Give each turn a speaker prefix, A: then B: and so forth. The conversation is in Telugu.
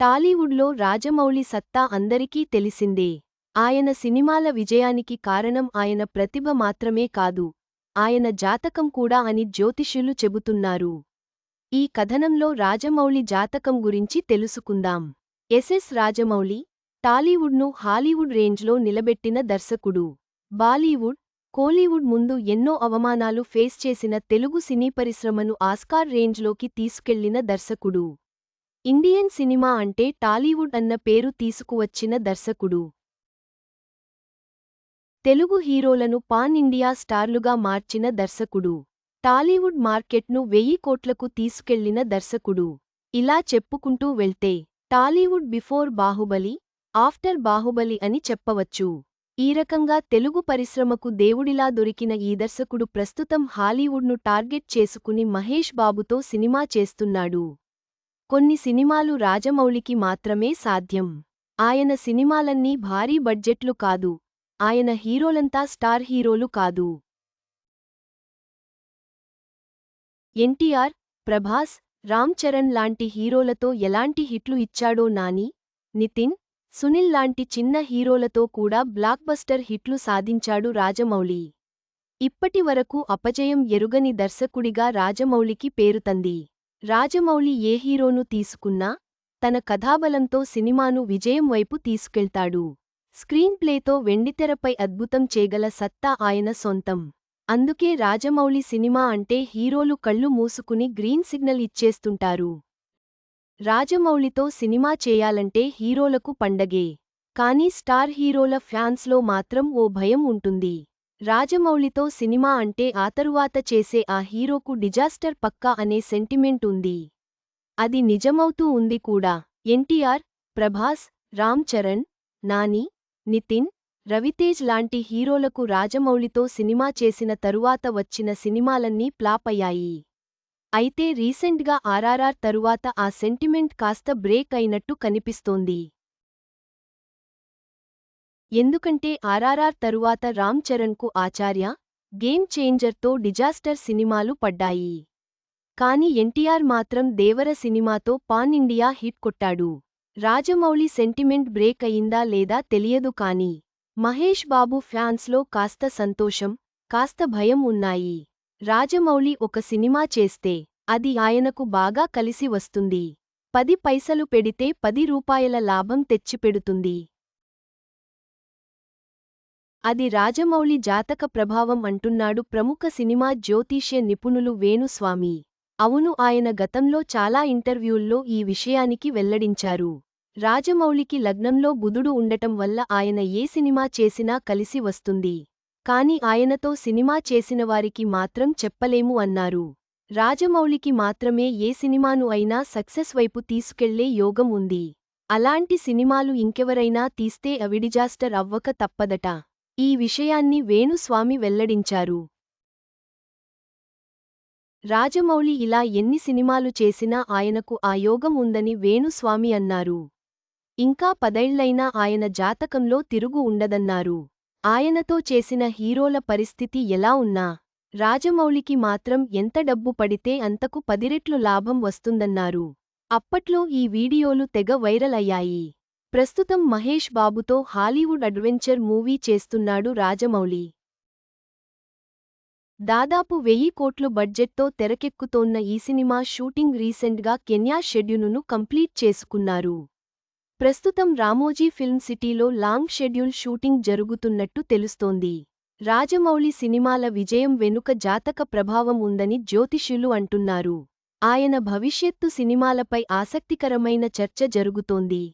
A: టాలీవుడ్లో రాజమౌళి సత్తా అందరికీ తెలిసిందే. ఆయన సినిమాల విజయానికి కారణం ఆయన ప్రతిభ మాత్రమే కాదు ఆయన జాతకం కూడా అని జ్యోతిష్యులు చెబుతున్నారు. ఈ కథనంలో రాజమౌళి జాతకం గురించి తెలుసుకుందాం. ఎస్ఎస్ రాజమౌళి టాలీవుడ్ను హాలీవుడ్ రేంజ్లో నిలబెట్టిన దర్శకుడు. బాలీవుడ్ కోలీవుడ్ ముందు ఎన్నో అవమానాలు ఫేస్ చేసిన తెలుగు సినీ పరిశ్రమను ఆస్కార్ రేంజ్లోకి తీసుకెళ్ళిన దర్శకుడు. ఇండియన్ సినిమా అంటే టాలీవుడ్ అన్న పేరు తీసుకువచ్చిన దర్శకుడు. తెలుగు హీరోలను పాన్ ఇండియా స్టార్లుగా మార్చిన దర్శకుడు. టాలీవుడ్ మార్కెట్ను వెయ్యి కోట్లకు తీసుకెళ్ళిన దర్శకుడు. ఇలా చెప్పుకుంటూ వెళ్తే Tollywood before Baahubali after Baahubali అని చెప్పవచ్చు. ఈ రకంగా తెలుగు పరిశ్రమకు దేవుడిలా దొరికిన ఈ దర్శకుడు ప్రస్తుతం హాలీవుడ్ను టార్గెట్ చేసుకుని మహేష్ బాబుతో సినిమా చేస్తున్నాడు. కొన్ని సినిమాలు రాజమౌళికి మాత్రమే సాధ్యం. ఆయన సినిమాలన్నీ భారీ బడ్జెట్లు కాదు. ఆయన హీరోలంతా స్టార్ హీరోలు కాదు. ఎన్టీఆర్ ప్రభాస్ రామ్ చరణ్ లాంటి హీరోలతో ఎలాంటి హిట్లు ఇచ్చాడో నాని నితిన్ సునీల్ లాంటి చిన్న హీరోలతో కూడా బ్లాక్బస్టర్ హిట్లు సాధించాడు రాజమౌళి. ఇప్పటివరకు అపజయం ఎరుగని దర్శకుడిగా రాజమౌళికి పేరుతంది రాజమౌళి ఏ హీరోను తీసుకున్నా తన కథాబలంతో సినిమాను విజయం వైపు తీసుకెళ్తాడు. స్క్రీన్ ప్లేతో వెండితెరపై అద్భుతం చేయగల సత్తా ఆయన సొంతం. అందుకే రాజమౌళి సినిమా అంటే హీరోలు కళ్ళు మూసుకుని గ్రీన్ సిగ్నల్ ఇచ్చేస్తుంటారు. రాజమౌళితో సినిమా చేయాలంటే హీరోలకు పండగే. కానీ స్టార్ హీరోల ఫ్యాన్స్లో మాత్రం ఓ భయం ఉంటుంది. రాజమౌళితో సినిమా అంటే ఆ తరువాత చేసే ఆ హీరోకు డిజాస్టర్ పక్కా అనే సెంటిమెంట్ ఉంది. అది నిజమవుతూ ఉంది కూడా. ఎన్టీఆర్ ప్రభాస్ రామ్ చరణ్ నాని నితిన్ రవితేజ్ లాంటి హీరోలకు రాజమౌళితో సినిమా చేసిన తరువాత వచ్చిన సినిమాలన్నీ ఫ్లాప్ అయ్యాయి. అయితే రీసెంట్గా ఆర్ఆర్ఆర్ తరువాత ఆ సెంటిమెంట్ కాస్త బ్రేక్ అయినట్టు కనిపిస్తోంది. ఎందుకంటే ఆర్ఆర్ఆర్ తరువాత రామ్ చరణ్కు ఆచార్య గేమ్ చేంజర్తో డిజాస్టర్ సినిమాలు పడ్డాయి. కాని ఎన్టీఆర్ మాత్రం దేవర సినిమాతో పాన్ ఇండియా హిట్ కొట్టాడు. రాజమౌళి సెంటిమెంట్ బ్రేక్ అయిందా లేదా తెలియదు కాని మహేష్ బాబు ఫ్యాన్స్లో కాస్త సంతోషం కాస్త భయం ఉన్నాయి. రాజమౌళి ఒక సినిమా చేస్తే అది ఆయనకు బాగా కలిసి వస్తుంది. పది పైసలు పెడితే పది రూపాయల లాభం తెచ్చిపెడుతుంది. అది రాజమౌళి జాతక ప్రభావం అంటున్నాడు ప్రముఖ సినిమా జ్యోతిష్య నిపుణులు వేణుస్వామి. అవును ఆయన గతంలో చాలా ఇంటర్వ్యూల్లో ఈ విషయానికి వెల్లడించారు. రాజమౌళికి లగ్నంలో బుధుడు ఉండటం వల్ల ఆయన ఏ సినిమా చేసినా కలిసి వస్తుంది. కాని ఆయనతో సినిమా చేసినవారికి మాత్రం చెప్పలేము అన్నారు. రాజమౌళికి మాత్రమే ఏ సినిమాను అయినా సక్సెస్ వైపు తీసుకెళ్ళే యోగం ఉంది. అలాంటి సినిమాలు ఇంకెవరైనా తీస్తే అవిడిజాస్టర్ అవ్వక తప్పదట. ఈ విషయాన్ని వేణుస్వామి వెల్లడించారు. రాజమౌళి ఇలా ఎన్ని సినిమాలు చేసినా ఆయనకు ఆ యోగం ఉందని వేణుస్వామి అన్నారు. ఇంకా పదేళ్ళైనా ఆయన జాతకంలో తిరుగు ఉండదన్నారు. ఆయనతో చేసిన హీరోల పరిస్థితి ఎలా ఉన్నా రాజమౌళికి మాత్రం ఎంత డబ్బు పడితే అంతకు పదిరెట్లు లాభం వస్తుందన్నారు. అప్పట్లో ఈ వీడియోలు తెగ వైరల్ అయ్యాయి. ప్రస్తుతం మహేష్ బాబుతో హాలీవుడ్ అడ్వెంచర్ మూవీ చేస్తున్నాడు రాజమౌళి. దాదాపు వెయ్యి కోట్లు బడ్జెట్తో తెరకెక్కుతోన్న ఈ సినిమా షూటింగ్ రీసెంట్గా కెన్యా షెడ్యూలును కంప్లీట్ చేసుకున్నారు. ప్రస్తుతం రామోజీ ఫిల్మ్ సిటీలో లాంగ్ షెడ్యూల్ షూటింగ్ జరుగుతున్నట్టు తెలుస్తోంది. రాజమౌళి సినిమాల విజయం వెనుక జాతక ప్రభావం ఉందని జ్యోతిష్యులు అంటున్నారు. ఆయన భవిష్యత్తు సినిమాలపై ఆసక్తికరమైన చర్చ జరుగుతోంది.